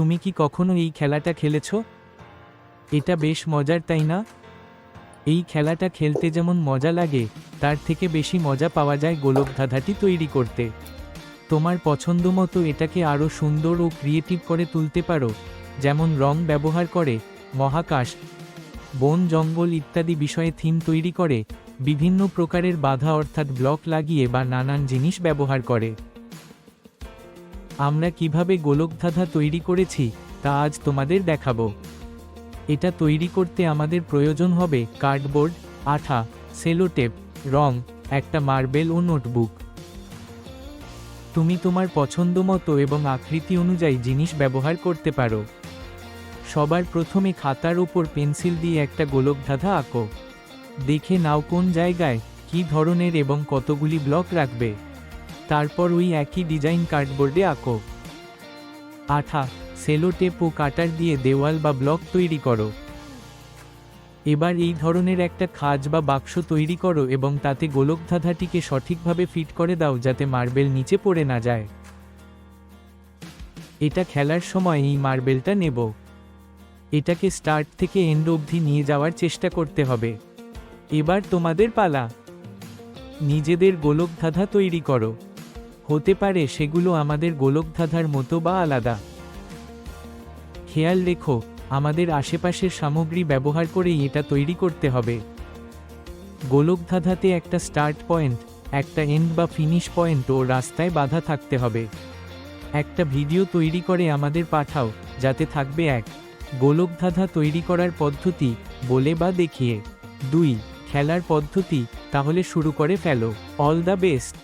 তুমি কি কখনো এই খেলাটা খেলেছ? এটা বেশ মজার, তাই না? এই খেলাটা খেলতে যেমন মজা লাগে, তার থেকে বেশি মজা পাওয়া যায় গোলকধাঁধাটি তৈরি করতে। তোমার পছন্দ মতো এটাকে আরও সুন্দর ও ক্রিয়েটিভ করে তুলতে পারো, যেমন রং ব্যবহার করে, মহাকাশ, বন, জঙ্গল ইত্যাদি বিষয়ে থিম তৈরি করে, বিভিন্ন প্রকারের বাধা অর্থাৎ ব্লক লাগিয়ে বা নানান জিনিস ব্যবহার করে। আমরা কীভাবে গোলকধাঁধা তৈরি করেছি, তা আজ তোমাদের দেখাবো। এটা তৈরি করতে আমাদের প্রয়োজন হবে কার্ডবোর্ড, আঠা সেলোটেপ রং, একটা মার্বেল ও নোটবুক। তুমি তোমার পছন্দ মতো এবং আকৃতি অনুযায়ী জিনিস ব্যবহার করতে পারো। সবার প্রথমে খাতার ওপর পেন্সিল দিয়ে একটা গোলকধাঁধা আঁকো। দেখে নাও কোন জায়গায়, কী ধরনের এবং কতগুলি ব্লক রাখবে। তারপর ওই একই ডিজাইন কার্ডবোর্ডে আঁকো। আঠা সেলোটেপ ও কাটার দিয়ে দেওয়াল বা ব্লক তৈরি করো। এবার এই ধরনের একটা খাজ বা বাক্স তৈরি করো এবং তাতে গোলকধাঁধাটিকে সঠিকভাবে ফিট করে দাও যাতে মার্বেল নিচে পড়ে না যায়। এটা খেলার সময় এই মার্বেলটা নেব। এটাকে স্টার্ট থেকে এন্ড অবধি নিয়ে যাওয়ার চেষ্টা করতে হবে। এবার তোমাদের পালা। নিজেদের গোলকধাঁধা তৈরি করো। হতে পারে সেগুলো আমাদের গোলকধাঁধার মতো বা আলাদা। খেয়াল রেখো, আমাদের আশেপাশের সামগ্রী ব্যবহার করেই এটা তৈরি করতে হবে। গোলকধাঁধাতে একটা স্টার্ট পয়েন্ট, একটা এন্ড বা ফিনিশ পয়েন্ট ও রাস্তায় বাধা থাকতে হবে। একটা ভিডিও তৈরি করে আমাদের পাঠাও, যাতে থাকবে এক, গোলকধাঁধা তৈরি করার পদ্ধতি, বলে বা দেখিয়ে। দুই, খেলার পদ্ধতি, তাহলে শুরু করে ফেলো। All the best